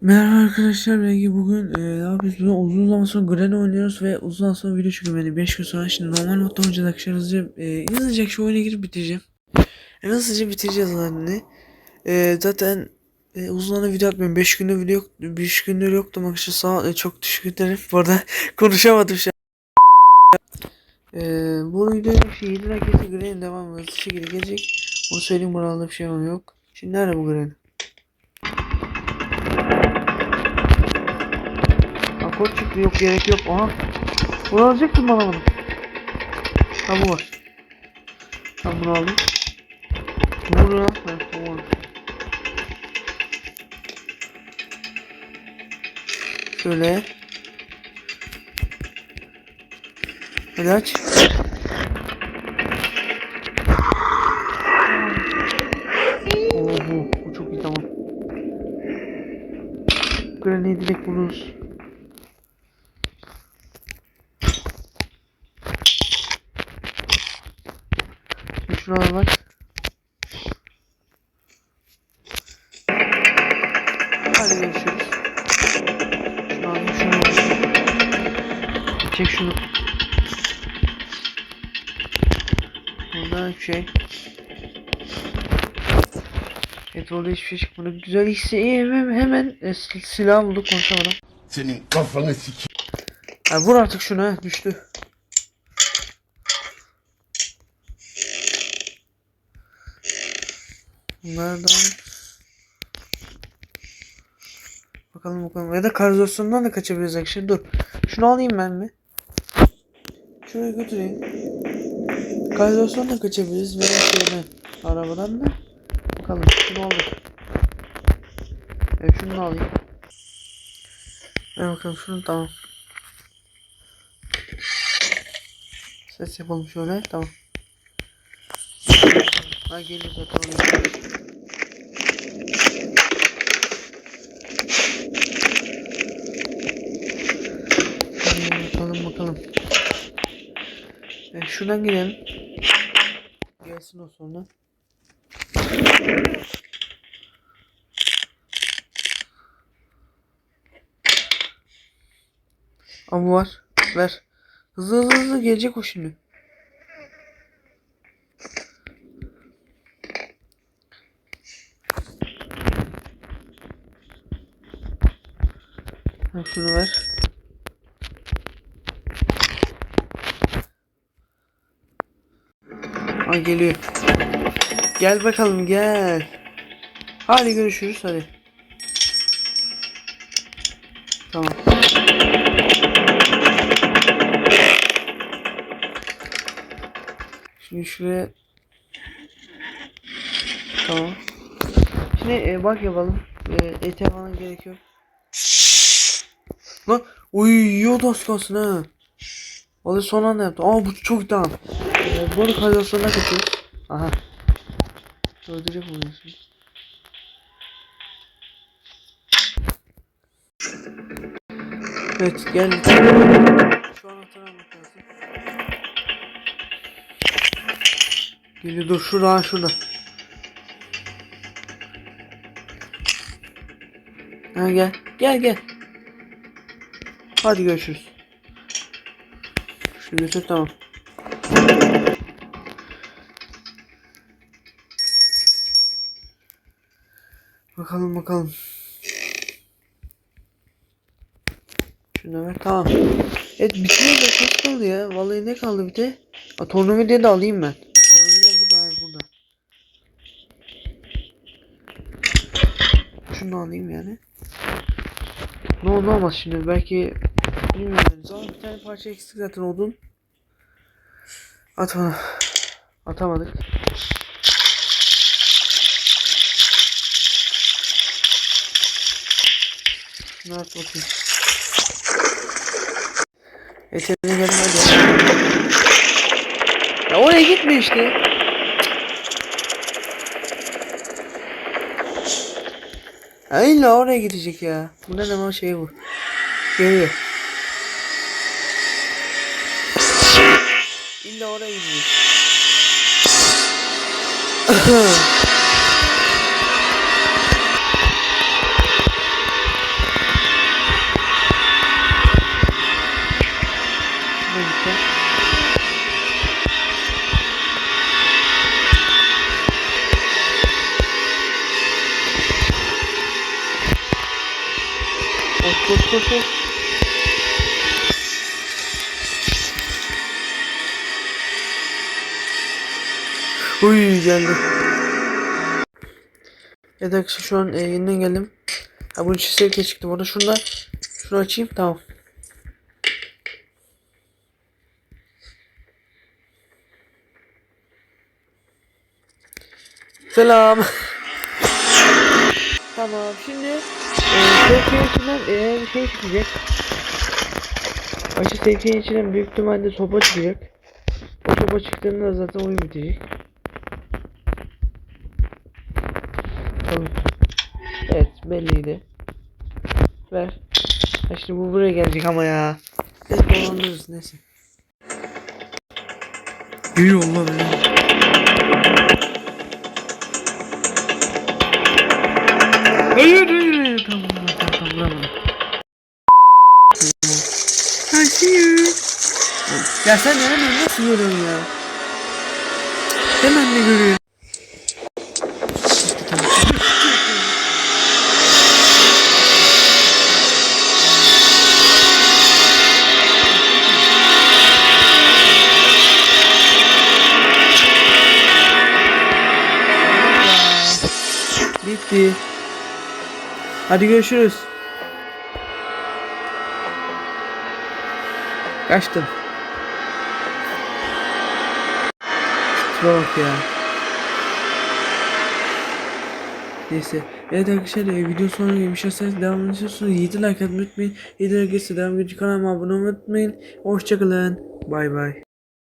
Merhaba arkadaşlar belki bugün e, ne yapıyoruz? Bugün uzun zaman sonra Granny oynuyoruz ve uzun zaman sonra video çekiyorum yani 5 gün sonra şimdi normal modda oynayacağız arkadaşlar hızlıca e, hızlıca şu oyuna girip bitireceğim. Yani hızlıca bitireceğiz hani. E, zaten e, uzun zaman video atmıyorum 5 gündür video yok 5 gündür yoktum arkadaşlar sağ e, çok teşekkür ederim bu arada konuşamadım şu an. E, bu videoya bir şey 7 dakika Granny devam hızlı şekilde gelecek. Onu söyleyeyim buralarda bir şey yok. Şimdi nerede bu Granny? Kod çıktı yok gerek yok. Aha. Bunu alacaktım bana bunu. Ha bu var. Ben bunu aldım. Vur ya. Evet bu var. Şöyle. Hadi aç. Oo bu, bu çok iyi tamam. Granny'i direkt buluruz. Şuraya bak. Hadi görüşürüz. Şunu alayım şunu. Çek şunu. Burada şey. Petrolde hiçbir şey çıkmadı. Güzel hissi hemen, hemen e, sil- silah bulduk konuşamadım. Senin kafanı sik. Ha, vur artık şunu düştü. Bunlardan Bakalım bakalım. Ya da karizasyondan da kaçabiliriz arkadaşlar. Dur. Şunu alayım ben mi? Şuraya götüreyim. Karizasyondan da kaçabiliriz. Veya şeyden. Arabadan da. Bakalım. Şunu aldık. Evet şunu da alayım. Ver bakalım şunu tamam. Ses yapalım şöyle. Tamam. Ha geliyor zaten bakalım bakalım. Ee, şuradan gidelim. Gelsin o sonra. Bu var. Ver. Hızlı hızlı hızlı gelecek o şimdi. Ha, şunu ver. Ay geliyor. Gel bakalım gel. Hadi görüşürüz hadi. Tamam. Şimdi şuraya Tamam. Şimdi e, bak yapalım. E, ete falan gerek yok. Lan uyuyor az kalsın ha. Vallahi son anda yaptı. Aa bu çok tamam. E, bu arada kalibrasyonuna kaçıyoruz. Aha. Öldürecek şimdi. Evet gel. Şu anahtarı almak lazım. Geliyor dur şurada şurada. Ha gel. Gel gel. Hadi görüşürüz. Götür tamam. Bakalım bakalım. Şunu ver tamam. Evet bitmiyor da çok kaldı ya. Vallahi ne kaldı bir de? A, tornavidayı da alayım ben. Tornavida burada hayır burada. Şunu alayım yani. Ne ne olmaz şimdi belki bilmiyorum. Zaman bir tane parça eksik zaten odun. At bana. Atamadık. Şunu at bakayım. Eserine gelin hadi. Ya oraya gitme işte. Ya illa oraya gidecek ya. Bu ne ama şey bu. Geliyor. Şimdi oraya inmiş. Koş koş koş. Uy geldi. Evet arkadaşlar şu an e, yeniden geldim. Ha bunun için sevkiye çıktım. Orada şunu da şunu açayım tamam. Selam. tamam şimdi e, sevkiye bir şey çıkacak. Açı sevkiye içinden büyük ihtimalle sopa çıkacak. O sopa çıktığında zaten oyun bitecek. Tabii. Evet belliydi. Ver. Ha şimdi bu buraya gelecek ama ya. Neyse dolandırırız neyse. İyi Allah be. Hayır hayır hayır tamam tamam tamam tamam you. Ya sen de hemen nasıl görüyorsun ya? Hemen de görüyor. Bitti. Hadi görüşürüz. Kaçtım. Şuna bak ya. Neyse. Evet arkadaşlar e, video sonuna gelmişseniz devam ediyorsunuz. 7 like atmayı unutmayın. 7 like ise devam edici kanalıma abone olmayı unutmayın. Hoşçakalın. Bay bay.